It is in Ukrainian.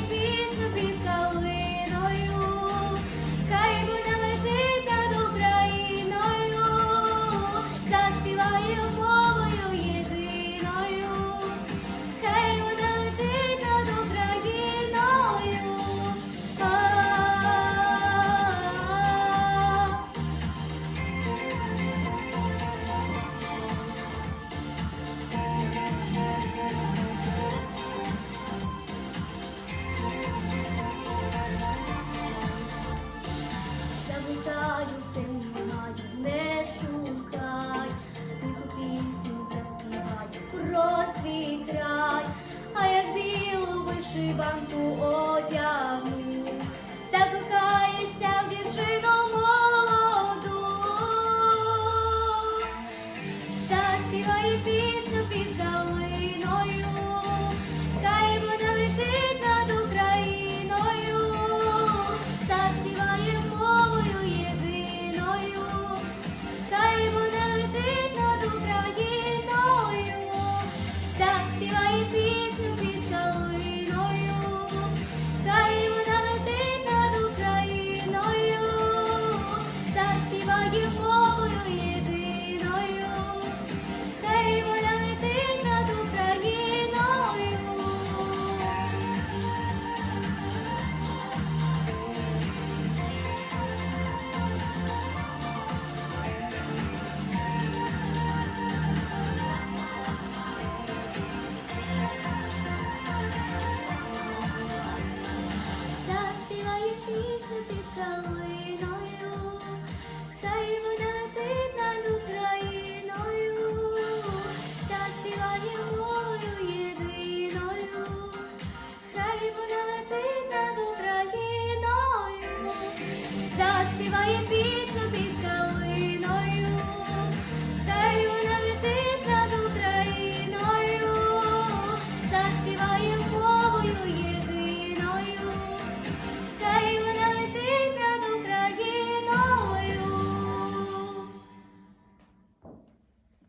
be Вітаю, в темню маю, не шукай, тиху пісню заспівай про свій край, а як білу вишиванку. співає пісню пісню.